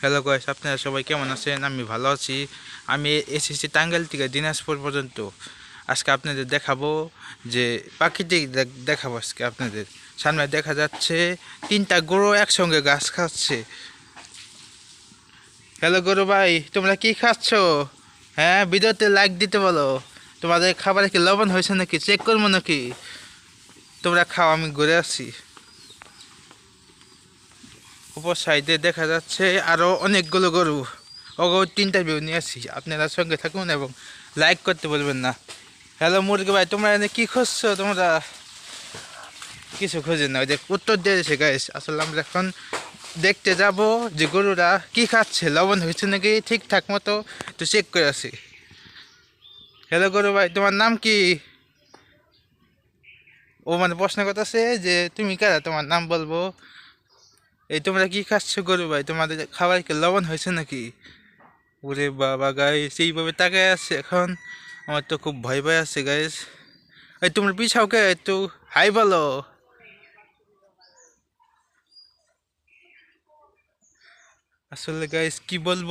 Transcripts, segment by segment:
Hello guys আপনারা সবাই কেমন আছেন? আমি ভালো আছি। আমি এসেছি টাঙ্গাইল থেকে দিনাজপুর পর্যন্ত। আজকে আপনাদের দেখাবো যে প্রাকৃতিক দেখ- দেখাবো আজকে আপনাদের। সামনে দেখা যাচ্ছে তিনটা গরু একসঙ্গে গাছ খাচ্ছে। হ্যালো গরু ভাই, তোমরা কি খাচ্ছ? হ্যাঁ ভিডিওতে লাইক দিতে বলো। তোমাদের খাবারে কি লবণ হয়েছে নাকি? চেক করব নাকি? তোমরা খাও, আমি ঘুরে আসছি উপর সাইডে দেখা যাচ্ছে আরও অনেকগুলো গরু। ওগো, তিনটা ভিউ নিয়ে আসছি। আপনারা সঙ্গে থাকুন এবং লাইক করতে বলবেন না। হ্যালো মুরগি ভাই, তোমরা এনে কী খুঁজছো? তোমরা কিছু খুঁজে না। ওই যে উত্তর দিয়েছে গাইস আসলে আমরা এখন দেখতে যাব যে গরুরা কি খাচ্ছে। লবণ হয়েছে নাকি? ঠিকঠাক মতো একটু চেক করে আসি। হ্যালো গরু ভাই, তোমার নাম কি? ও মানে প্রশ্ন করতেছে যে, তুমি কারা? তোমার নাম বলব। এই তোমরা কি খাচ্ছ গরু ভাই? তোমাদের খাবার কি লবণ হয়েছে নাকি? ওরে বাবা গাইস এইভাবে তাকায় আছে এখন। আমার তো খুব ভয় ভয় আছে গাইস এই তোমরা পিছাও কে? একটু হাই বলো। আসলে গাইস কি বলব?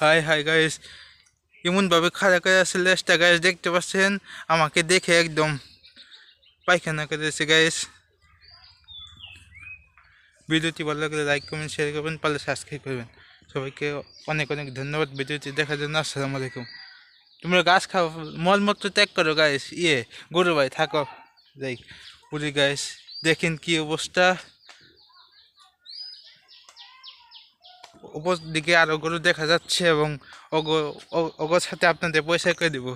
হাই হাই গাইস এমনভাবে খাড়া করে আছে লেসটা গাইস দেখতে পাচ্ছেন? আমাকে দেখে একদম পায়খানা করেছে গাইস ভিডিওটি ভালো লাগলে লাইক, কমেন্ট শেয়ার করবেন, পারলে সাবস্ক্রাইব করবেন। সবাইকে অনেক অনেক ধন্যবাদ ভিডিওটি দেখার জন্য। আসসালামু আলাইকুম। তোমরা গাছ খাও, মলমূত্র ত্যাগ করো গাইস ইয়ে গরু ভাই, থাকো। যাই পুরি গাইস দেখেন কি অবস্থা। উপর দিকে আরও গরু দেখা যাচ্ছে এবং ওগোর সাথে আপনাদের পয়সা করে দিব।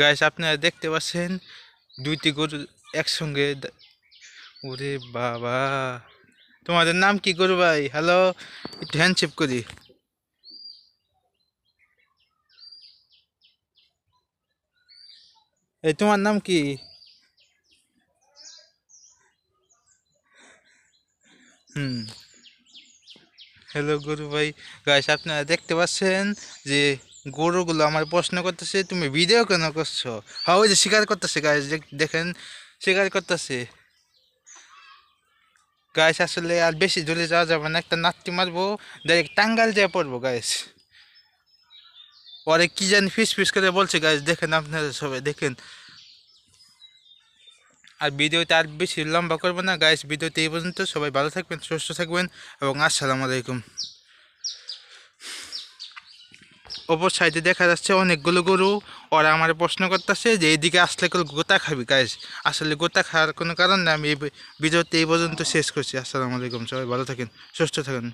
গাইস আপনারা দেখতে পাচ্ছেন দুইটি গরু একসঙ্গে ওরে বাবা। তোমাদের নাম কি গরু ভাই? হ্যালো একটু হ্যান্ডশেপ করি। এই, তোমার নাম কি? হুম। হ্যালো গরু ভাই। গাইস আপনারা দেখতে পাচ্ছেন যে গরুগুলো আমার প্রশ্ন করতেছে, তুমি ভিডিও কেন করছ? হ্যাঁ ওই যে শিকার করতেছে গাইস দেখেন, শিকার করতেছে। গাইস আসলে আর বেশি দূরে যাওয়া যাবে না, একটা নাট্টি মারবো ডাইরেক্ট টাঙ্গাল যেয়ে পড়ব গাইস পরে কি জানি ফিস ফিস করে বলছে গাইস দেখেন আপনারা সবাই, দেখেন। আর ভিডিওটা আর বেশি লম্বা করব না গাইস ভিডিওতে এই পর্যন্ত। সবাই ভালো থাকবেন, সুস্থ থাকবেন, এবং আসসালামু আলাইকুম। অপর সাইডে দেখা যাচ্ছে অনেকগুলো গরু। ওরা আমার প্রশ্ন করতেছে যে, এইদিকে আসলে কেউ গোতা খাবি গাইজ আসলে গোতা খাওয়ার কোনো কারণ না আমি এই ভিডিওতে এই পর্যন্ত শেষ করছি। আসসালামু আলাইকুম সবাই, ভালো থাকেন, সুস্থ থাকেন।